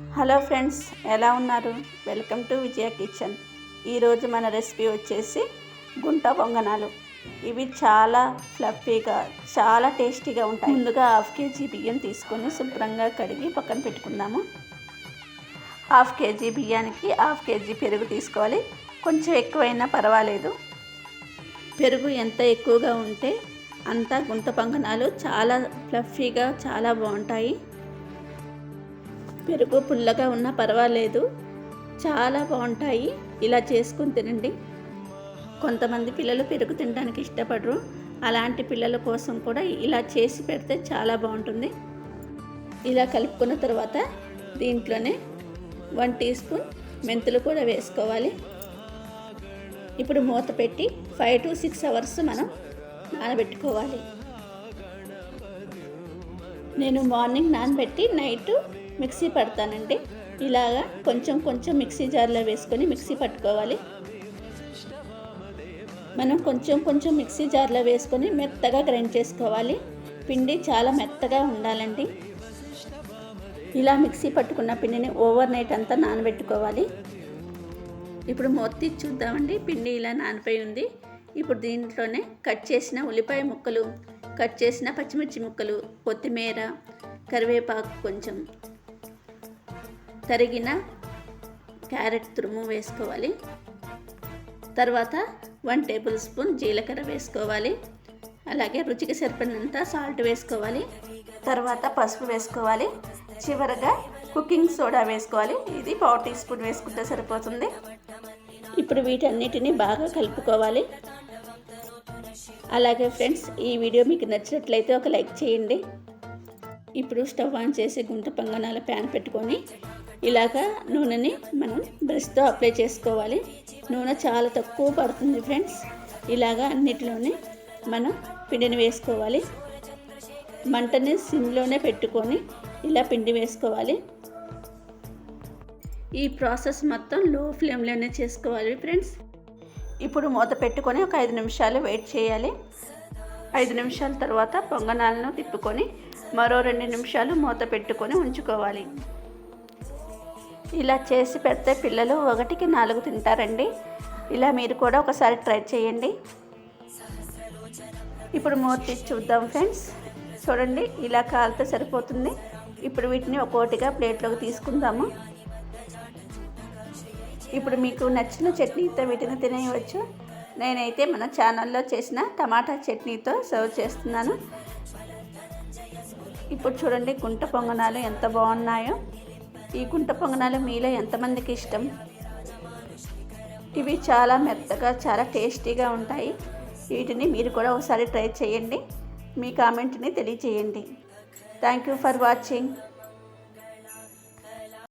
Hello friends ఎలా ఉన్నారు? Welcome to Vijaya kitchen. ఈరోజు మన రెసిపీ వచ్చేసి గుంట పొంగనాలు. ఇవి చాలా ఫ్లఫీగా చాలా టేస్టీగా ఉంటాయి. ముందుగా హాఫ్ కేజీ బియ్యం తీసుకొని శుభ్రంగా కడిగి పక్కన పెట్టుకుందాము. హాఫ్ కేజీ బియ్యానికి హాఫ్ కేజీ పెరుగు తీసుకోవాలి. కొంచెం ఎక్కువైనా పర్వాలేదు. పెరుగు ఎంత ఎక్కువగా ఉంటే అంత గుంట పొంగనాలు చాలా ఫ్లఫీగా చాలా బాగుంటాయి. పెరుగు పుల్లగా ఉన్నా పర్వాలేదు. చాలా బాగుంటాయి. ఇలా చేసుకుని తినండి. కొంతమంది పిల్లలు పెరుగు తినడానికి ఇష్టపడరు. అలాంటి పిల్లల కోసం కూడా ఇలా చేసి పెడితే చాలా బాగుంటుంది. ఇలా కలుపుకున్న తర్వాత దీంట్లోనే వన్ టీ స్పూన్ మెంతులు కూడా వేసుకోవాలి. ఇప్పుడు మూత పెట్టి ఫైవ్ టు సిక్స్ అవర్స్ మనం నానబెట్టుకోవాలి. నేను మార్నింగ్ నానబెట్టి నైట్ మిక్సీ పడతానండి. ఇలాగా కొంచెం కొంచెం మిక్సీ జార్లో వేసుకొని మిక్సీ పట్టుకోవాలి. మనం కొంచెం కొంచెం మిక్సీ జార్లో వేసుకొని మెత్తగా గ్రైండ్ చేసుకోవాలి. పిండి చాలా మెత్తగా ఉండాలండి. ఇలా మిక్సీ పట్టుకున్న పిండిని ఓవర్ నైట్ అంతా నానబెట్టుకోవాలి. ఇప్పుడు మొత్తి చూద్దామండి. పిండి ఇలా నానిపోయి ఉంది. ఇప్పుడు దీంట్లోనే కట్ చేసిన ఉల్లిపాయ ముక్కలు కట్ చేసిన పచ్చిమిర్చి ముక్కలు కొత్తిమీర కరివేపాకు కొంచెం తరిగిన క్యారెట్ తురుము వేసుకోవాలి. తర్వాత వన్ టేబుల్ స్పూన్ జీలకర్ర వేసుకోవాలి. అలాగే రుచికి సరిపడినంత సాల్ట్ వేసుకోవాలి. తర్వాత పసుపు వేసుకోవాలి. చివరగా కుకింగ్ సోడా వేసుకోవాలి. ఇది పావు టీ స్పూన్ వేసుకుంటే సరిపోతుంది. ఇప్పుడు వీటన్నిటిని బాగా కలుపుకోవాలి. అలాగే ఫ్రెండ్స్ ఈ వీడియో మీకు నచ్చినట్లయితే ఒక లైక్ చేయండి. ఇప్పుడు స్టవ్ ఆన్ చేసి గుంట పొంగనాల ప్యాన్ పెట్టుకొని ఇలాగా నూనెని మనం బ్రష్తో అప్లై చేసుకోవాలి. నూనె చాలా తక్కువ పడుతుంది ఫ్రెండ్స్. ఇలాగా అన్నిటిలోనే మనం పిండిని వేసుకోవాలి. మంటని సిమ్లోనే పెట్టుకొని ఇలా పిండి వేసుకోవాలి. ఈ ప్రాసెస్ మొత్తం లో ఫ్లేమ్లోనే చేసుకోవాలి ఫ్రెండ్స్. ఇప్పుడు మూత పెట్టుకొని ఒక ఐదు నిమిషాలు వెయిట్ చేయాలి. ఐదు నిమిషాల తర్వాత పొంగనాలను తిప్పుకొని మరో రెండు నిమిషాలు మూత పెట్టుకొని ఉంచుకోవాలి. ఇలా చేసి పెడితే పిల్లలు ఒకటికి నాలుగు తింటారండి. ఇలా మీరు కూడా ఒకసారి ట్రై చేయండి. ఇప్పుడు మూత తీసి చూద్దాం ఫ్రెండ్స్. చూడండి ఇలా కాలితే సరిపోతుంది. ఇప్పుడు వీటిని ఒక్కోటిగా ప్లేట్లోకి తీసుకుందాము. ఇప్పుడు మీకు నచ్చిన చట్నీతో వీటిని తినేయవచ్చు. నేనైతే మన ఛానల్లో చేసిన టమాటా చట్నీతో సర్వ్ చేస్తున్నాను. ఇప్పుడు చూడండి గుంట పొంగనాలు ఎంత బాగున్నాయో. ఈ గుంట పొంగనాలు మీలో ఎంతమందికి ఇష్టం? ఇవి చాలా మెత్తగా చాలా టేస్టీగా ఉంటాయి. వీటిని మీరు కూడా ఒకసారి ట్రై చేయండి. మీ కామెంట్ని తెలియచేయండి థ్యాంక్ యూ ఫర్ వాచింగ్.